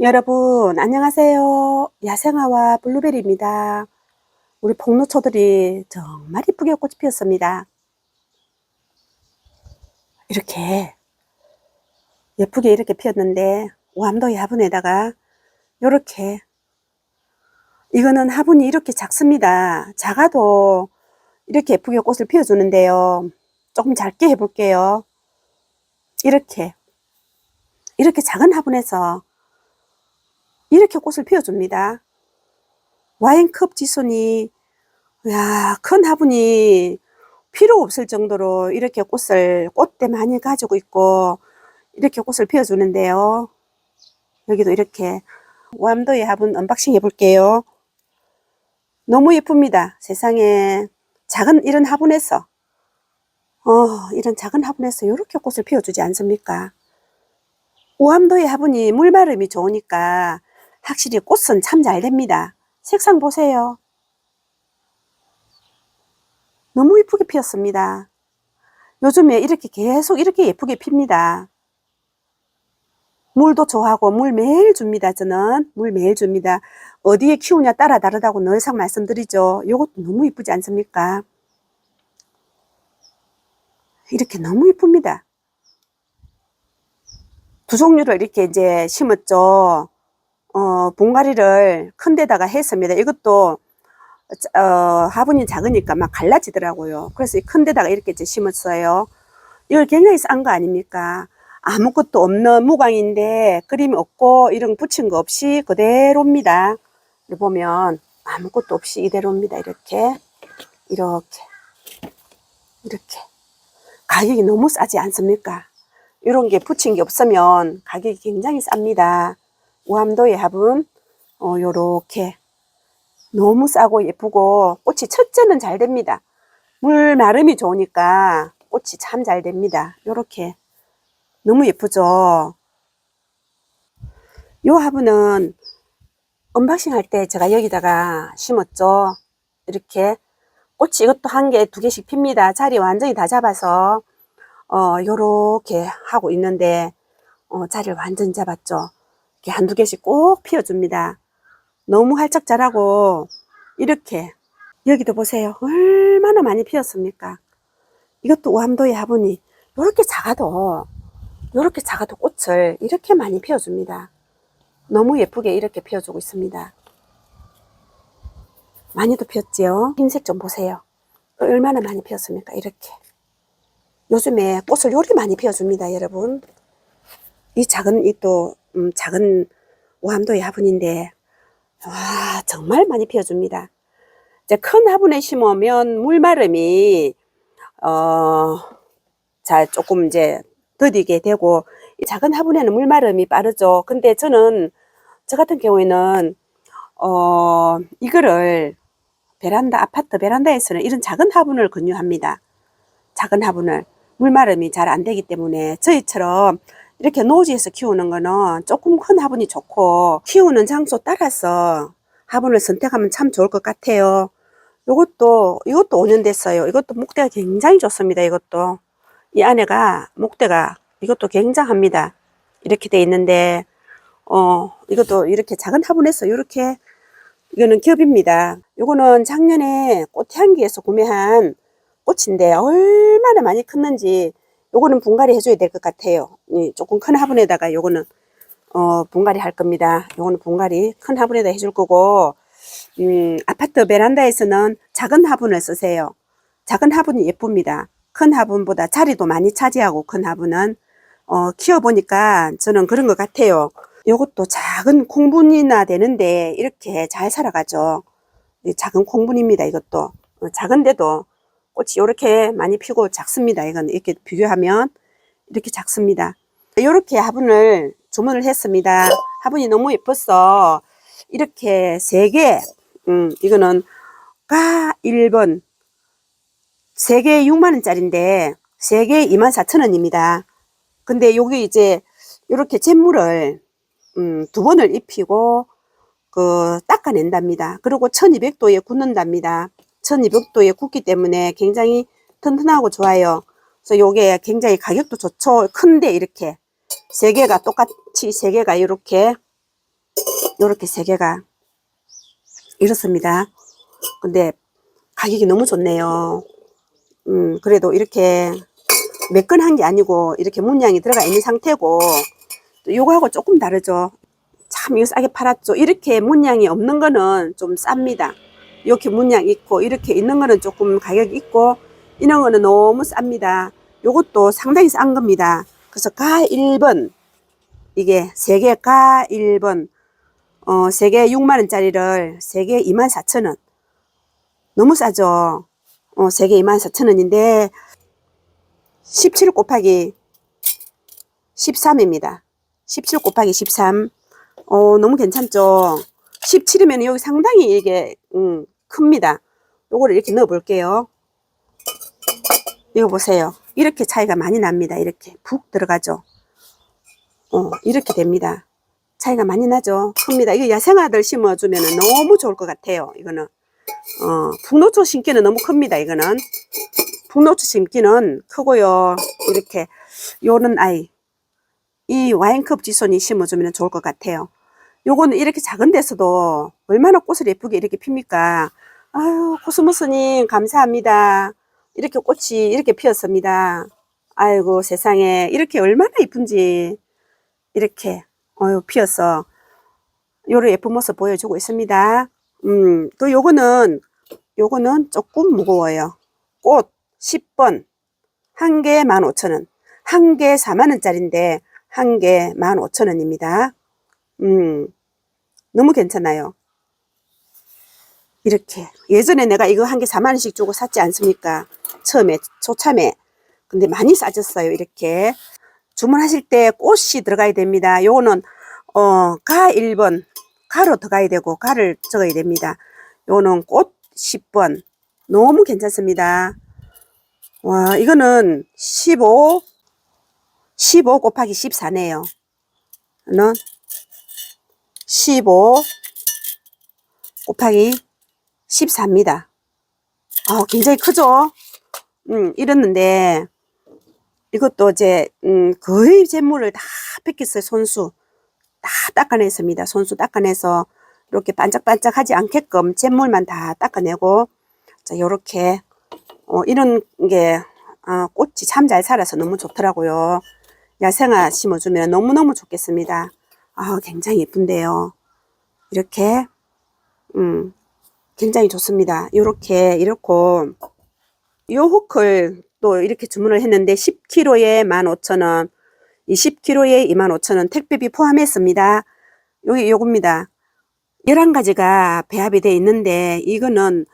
여러분 안녕하세요. 야생화와 블루베리입니다. 우리 복로초들이 정말 이쁘게 꽃이 피었습니다. 이렇게 예쁘게 이렇게 피었는데 오암도 화분에다가 이렇게 이거는 화분이 이렇게 작습니다. 작아도 이렇게 예쁘게 꽃을 피워주는데요. 조금 짧게 해볼게요. 이렇게 이렇게 작은 화분에서 이렇게 꽃을 피워줍니다. 와인컵 지손이 야, 큰 화분이 필요 없을 정도로 이렇게 꽃을 꽃대 많이 가지고 있고 이렇게 꽃을 피워주는데요. 여기도 이렇게 완도의 화분 언박싱 해볼게요. 너무 예쁩니다. 세상에 작은 이런 화분에서 어, 이런 작은 화분에서 이렇게 꽃을 피워주지 않습니까? 오암도의 화분이 물마름이 좋으니까 확실히 꽃은 참 잘 됩니다. 색상 보세요. 너무 예쁘게 피었습니다. 요즘에 이렇게 계속 이렇게 예쁘게 핍니다. 물도 좋아하고 물 매일 줍니다. 저는 물 매일 줍니다. 어디에 키우냐 따라 다르다고 늘상 말씀드리죠. 이것도 너무 이쁘지 않습니까? 이렇게 너무 이쁩니다. 두 종류를 이렇게 이제 심었죠. 어, 분갈이를 큰 데다가 했습니다. 이것도 어, 화분이 작으니까 막 갈라지더라고요. 그래서 이큰 데다가 이렇게 이제 심었어요. 이걸 굉장히 싼 거 아닙니까? 아무것도 없는 무광인데 그림이 없고 이런 거 붙인 거 없이 그대로입니다. 여기 보면 아무것도 없이 이대로입니다. 이렇게 이렇게 이렇게 가격이 너무 싸지 않습니까? 이런 게 붙인 게 없으면 가격이 굉장히 쌉니다. 우암도의 화분 어, 요렇게 너무 싸고 예쁘고 꽃이 첫째는 잘 됩니다. 물 마름이 좋으니까 꽃이 참 잘 됩니다. 요렇게 너무 예쁘죠? 요 화분은 언박싱 할 때 제가 여기다가 심었죠. 이렇게 꽃이 이것도 한 개, 두 개씩 핍니다. 자리 완전히 다 잡아서 어 요렇게 하고 있는데 어, 자리를 완전히 잡았죠. 이렇게 한두 개씩 꼭 피워줍니다. 너무 활짝 자라고 이렇게 여기도 보세요. 얼마나 많이 피었습니까? 이것도 오암도의 화분이 이렇게 작아도 이렇게 작아도 꽃을 이렇게 많이 피워줍니다. 너무 예쁘게 이렇게 피워주고 있습니다. 많이도 피었지요? 흰색 좀 보세요. 얼마나 많이 피었습니까? 이렇게. 요즘에 꽃을 요리 많이 피워줍니다, 여러분. 이 작은, 이 또, 음, 작은 오암도의 화분인데, 와, 정말 많이 피워줍니다. 이제 큰 화분에 심으면 물마름이, 어, 자, 조금 이제 더디게 되고, 이 작은 화분에는 물마름이 빠르죠. 근데 저는, 저 같은 경우에는, 어, 이거를 베란다, 아파트 베란다에서는 이런 작은 화분을 권유합니다. 작은 화분을. 물마름이 잘 안 되기 때문에 저희처럼 이렇게 노지에서 키우는 거는 조금 큰 화분이 좋고 키우는 장소 따라서 화분을 선택하면 참 좋을 것 같아요. 이것도 이것도 5년 됐어요. 이것도 목대가 굉장히 좋습니다. 이것도 이 안에가 목대가 이것도 굉장합니다. 이렇게 돼 있는데 어 이것도 이렇게 작은 화분에서 이렇게 이거는 겹입니다. 이거는 작년에 꽃향기에서 구매한 꽃인데 얼마나 많이 컸는지 요거는 분갈이 해줘야 될 것 같아요. 예, 조금 큰 화분에다가 요거는 어, 분갈이 할 겁니다. 요거는 분갈이 큰 화분에다 해줄 거고 음, 아파트 베란다에서는 작은 화분을 쓰세요. 작은 화분이 예쁩니다. 큰 화분보다 자리도 많이 차지하고 큰 화분은 어, 키워보니까 저는 그런 것 같아요. 요것도 작은 콩분이나 되는데 이렇게 잘 살아가죠. 이 작은 콩분입니다. 이것도 어, 작은데도 꽃이 이렇게 많이 피고 작습니다. 이건 이렇게 비교하면 이렇게 작습니다. 이렇게 화분을 주문을 했습니다. 화분이 너무 예뻐서 이렇게 세 개, 음, 이거는 가 1번, 세 개에 6만원짜리인데, 세 개에 24,000원입니다. 근데 여기 이제 이렇게 잿물을, 음, 두 번을 입히고, 그, 닦아낸답니다. 그리고 1200도에 굳는답니다. 1200도에 굽기 때문에 굉장히 튼튼하고 좋아요. 그래서 요게 굉장히 가격도 좋죠. 큰데 이렇게 세 개가 똑같이 세 개가 이렇게 요렇게 세 개가 이렇습니다. 근데 가격이 너무 좋네요. 음, 그래도 이렇게 매끈한 게 아니고 이렇게 문양이 들어가 있는 상태고 또 요거하고 조금 다르죠. 참 이거 싸게 팔았죠. 이렇게 문양이 없는 거는 좀 쌉니다. 이렇게 문양 있고 이렇게 있는 거는 조금 가격이 있고 이런 거는 너무 쌉니다. 요것도 상당히 싼 겁니다. 그래서 가 1번 이게 세개가 1번 어, 세개 6만 원짜리를 세개 2만 4천 원. 너무 싸죠. 어, 세개 2만 4천 원인데 17 곱하기 13입니다. 17 곱하기 13. 어, 너무 괜찮죠. 17이면 여기 상당히 이게 음, 큽니다. 요거를 이렇게 넣어 볼게요. 이거 보세요. 이렇게 차이가 많이 납니다. 이렇게 푹 들어가죠. 어, 이렇게 됩니다. 차이가 많이 나죠. 큽니다. 이거 야생화들 심어주면 너무 좋을 것 같아요. 이거는. 어, 북노초 심기는 너무 큽니다. 이거는. 북노초 심기는 크고요. 이렇게, 요런 아이. 이 와인컵 지손이 심어주면 좋을 것 같아요. 요거는 이렇게 작은 데서도 얼마나 꽃을 예쁘게 이렇게 핍니까? 아유, 코스모스님, 감사합니다. 이렇게 꽃이 이렇게 피었습니다. 아이고, 세상에. 이렇게 얼마나 이쁜지. 이렇게, 어유 피어서, 요런 예쁜 모습 보여주고 있습니다. 음, 또 요거는, 요거는 조금 무거워요. 꽃 10번. 한개 15,000원. 한개 4만원짜리인데, 한개 15,000원입니다. 음, 너무 괜찮아요. 이렇게. 예전에 내가 이거 한 개 4만원씩 주고 샀지 않습니까? 처음에, 초참에. 근데 많이 싸졌어요. 이렇게. 주문하실 때 꽃이 들어가야 됩니다. 요거는, 어, 가 1번. 가로 들어가야 되고, 가를 적어야 됩니다. 요거는 꽃 10번. 너무 괜찮습니다. 와, 이거는 15, 15 곱하기 14네요. 는 15 곱하기 14입니다. 아, 굉장히 크죠? 음, 이랬는데, 이것도 이제, 음, 거의 잿물을 다 뺏겼어요, 손수. 다 닦아냈습니다. 손수 닦아내서, 이렇게 반짝반짝하지 않게끔 잿물만 다 닦아내고, 자, 요렇게, 어, 이런 게, 아, 꽃이 참 잘 살아서 너무 좋더라고요. 야생화 심어주면 너무너무 좋겠습니다. 아, 굉장히 예쁜데요. 이렇게, 음, 굉장히 좋습니다. 요렇게, 이렇고, 요 호클 또 이렇게 주문을 했는데 10kg에 15,000원, 20kg에 25,000원 택배비 포함했습니다. 여기 요겁니다. 11가지가 배합이 되어 있는데 이거는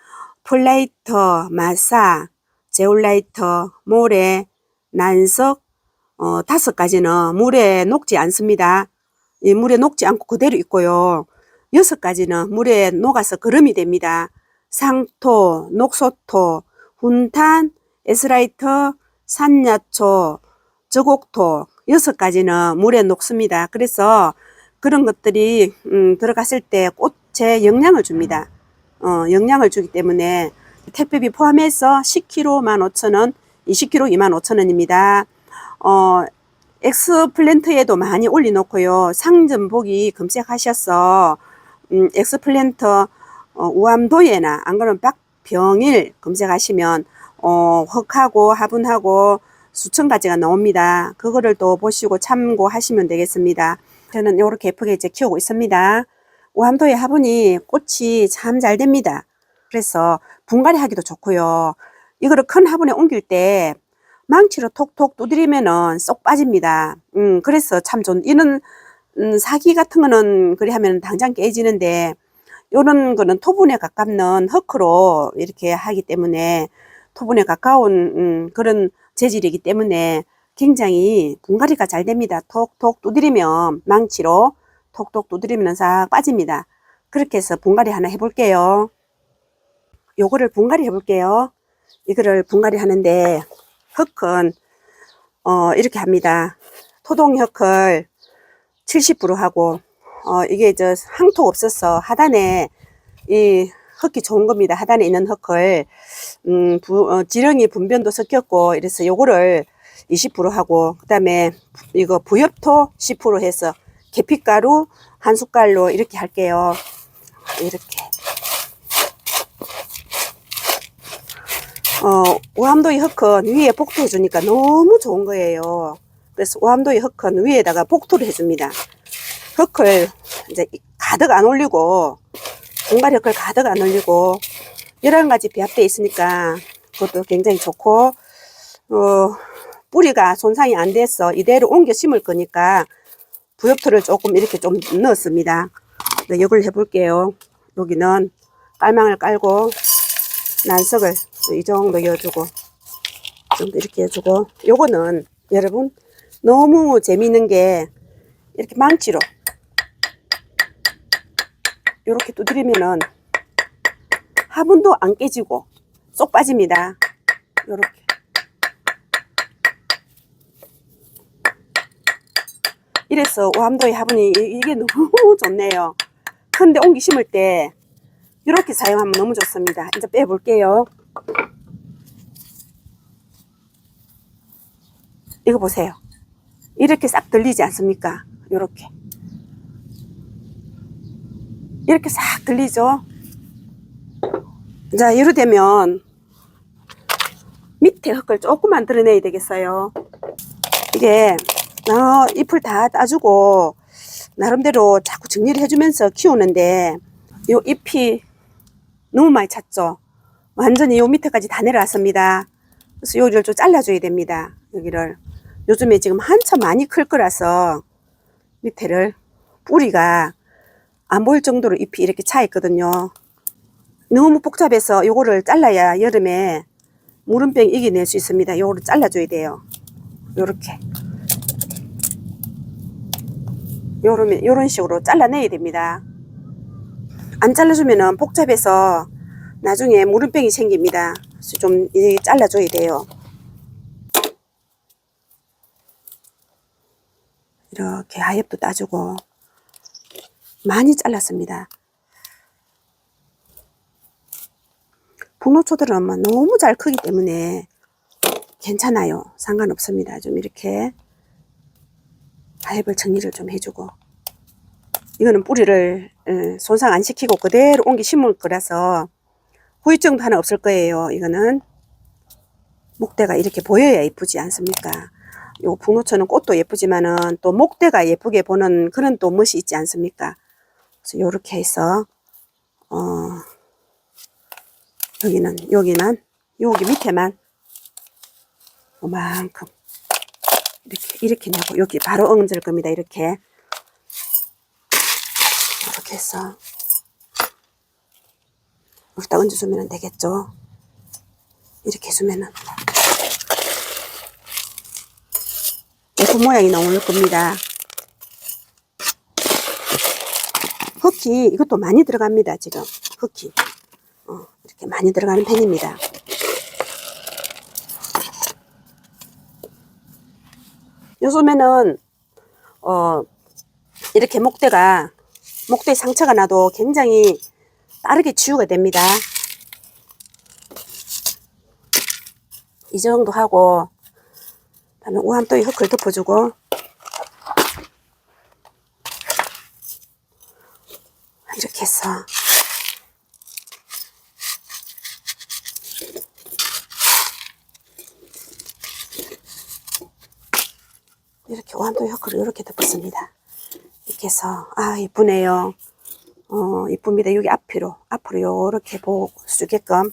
폴라이터, 마사, 제올라이터, 모래, 난석 어, 다섯 가지는 물에 녹지 않습니다. 이 물에 녹지 않고 그대로 있고요. 여섯 가지는 물에 녹아서 거름이 됩니다. 상토, 녹소토, 훈탄, 에스라이터, 산야초, 저곡토 여섯 가지는 물에 녹습니다. 그래서 그런 것들이 음, 들어갔을 때 꽃에 영향을 줍니다. 어, 영향을 주기 때문에 택배비 포함해서 10kg 15,000원, 20kg 25,000원입니다. 어, 엑스플랜트에도 많이 올려놓고요. 상점 보기 검색하셔서 음, 엑스플랜트 어, 우암도예나 안 그러면 박병일 검색하시면 어, 흑하고 화분하고 수천 가지가 나옵니다. 그거를 또 보시고 참고하시면 되겠습니다. 저는 이렇게 예쁘게 이제 키우고 있습니다. 우암도의 화분이 꽃이 참 잘 됩니다. 그래서 분갈이 하기도 좋고요. 이거를 큰 화분에 옮길 때 망치로 톡톡 두드리면은 쏙 빠집니다. 음, 그래서 참 좋은, 이런, 음, 사기 같은 거는 그리 하면 당장 깨지는데, 요런 거는 토분에 가깝는 흙으로 이렇게 하기 때문에, 토분에 가까운, 음, 그런 재질이기 때문에 굉장히 분갈이가 잘 됩니다. 톡톡 두드리면, 망치로 톡톡 두드리면 싹 빠집니다. 그렇게 해서 분갈이 하나 해볼게요. 요거를 분갈이 해볼게요. 이거를 분갈이 하는데, 흙은 어 이렇게 합니다. 토동 흙을 70% 하고 어 이게 저 항토 없어서 하단에 이 흙이 좋은 겁니다. 하단에 있는 흙을 음 부, 어, 지렁이 분변도 섞였고 이래서 요거를 20% 하고 그다음에 이거 부엽토 10% 해서 계피가루 한 숟갈로 이렇게 할게요. 이렇게. 어, 오함도이 흑은 위에 복토 해 주니까 너무 좋은 거예요. 그래서 오함도이 흑은 위에다가 복토를 해줍니다. 흑을 이제 가득 안 올리고, 공갈이 흑을 가득 안 올리고, 여러 가지 배합되어 있으니까 그것도 굉장히 좋고, 어, 뿌리가 손상이 안 돼서 이대로 옮겨 심을 거니까 부엽토를 조금 이렇게 좀 넣었습니다. 네, 이걸 해볼게요. 여기는 깔망을 깔고 난석을 이 정도 이어주고 좀 이렇게 해주고 요거는 여러분 너무 재미있는 게 이렇게 망치로 이렇게 두드리면은 화분도 안 깨지고 쏙 빠집니다. 요렇게 이래서 오함도의 화분이 이- 이게 너무 좋네요. 근데 옮기 심을 때 이렇게 사용하면 너무 좋습니다. 이제 빼볼게요. 이거 보세요. 이렇게 싹 들리지 않습니까? 이렇게. 이렇게 싹 들리죠? 자, 이러 되면 밑에 흙을 조금만 드러내야 되겠어요. 이게 어, 잎을 다 따주고 나름대로 자꾸 정리를 해주면서 키우는데 요 잎이 너무 많이 찼죠. 완전히 요 밑에까지 다 내려왔습니다. 그래서 여기를 좀 잘라줘야 됩니다. 여기를 요즘에 지금 한참 많이 클 거라서 밑에를 뿌리가 안 보일 정도로 잎이 이렇게 차 있거든요. 너무 복잡해서 요거를 잘라야 여름에 무름병 이겨낼 수 있습니다. 요거를 잘라줘야 돼요. 요렇게. 요런, 요런 식으로 잘라내야 됩니다. 안 잘라주면은 복잡해서 나중에 무름병이 생깁니다. 좀 잘라줘야 돼요. 이렇게 하엽도 따주고 많이 잘랐습니다. 아마 너무 잘 크기 때문에 괜찮아요. 상관없습니다. 좀 이렇게 하엽을 정리를 좀 해주고 이거는 뿌리를 어, 손상 안 시키고 그대로 옮기 심을 거라서 후유증도 하나 없을 거예요. 이거는 목대가 이렇게 보여야 예쁘지 않습니까? 요 북노초는 꽃도 예쁘지만은 또 목대가 예쁘게 보는 그런 또 멋이 있지 않습니까? 그래서 요렇게 해서 어 여기는 여기는 여기 밑에만 요만큼 이렇게 이렇게 내고 여기 바로 얹을 겁니다. 이렇게 이렇게 해서 여기다 얹어주면 되겠죠. 이렇게 해주면은 예쁜 모양이 나올 겁니다. 흑이 이것도 많이 들어갑니다. 지금 흑이 어, 이렇게 많이 들어가는 편입니다. 요즘에는 어 이렇게 목대가 목대 상처가 나도 굉장히 빠르게 치유가 됩니다. 이 정도 하고 그 다음에 우암또이 흙을 덮어주고 이렇게 해서 이렇게 우암또이 흙을 이렇게 덮었습니다. 이렇게 해서 아 이쁘네요. 어 이쁩니다. 여기 앞으로 앞으로 이렇게 보고 쓰게끔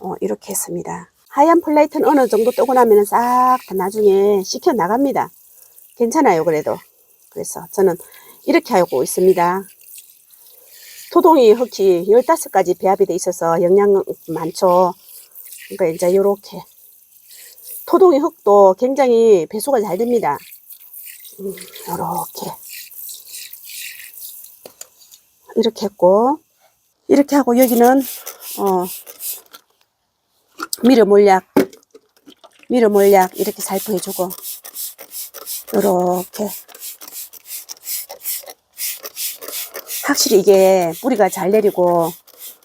어, 이렇게 했습니다. 하얀 플레이트는 어느 정도 뜨고 나면 싹 다 나중에 식혀 나갑니다. 괜찮아요, 그래도. 그래서 저는 이렇게 하고 있습니다. 토동이 흙이 15가지 배합이 돼 있어서 영양 많죠. 그러니까 이제 요렇게. 토동이 흙도 굉장히 배수가 잘 됩니다. 음, 요렇게. 이렇게 했고, 이렇게 하고 여기는, 어, 미러 몰약, 미러 몰약 이렇게 살포해주고, 요렇게. 확실히 이게 뿌리가 잘 내리고,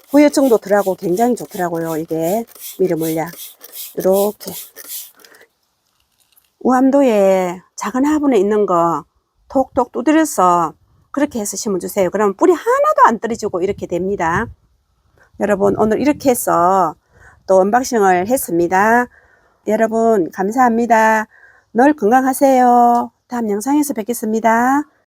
후유증도 덜하고 굉장히 좋더라고요, 이게. 미러 몰약. 요렇게. 우암도에 작은 화분에 있는 거, 톡톡 두드려서 그렇게 해서 심어주세요. 그러면 뿌리 하나도 안 떨어지고 이렇게 됩니다. 여러분 오늘 이렇게 해서 또 언박싱을 했습니다. 여러분 감사합니다. 늘 건강하세요. 다음 영상에서 뵙겠습니다.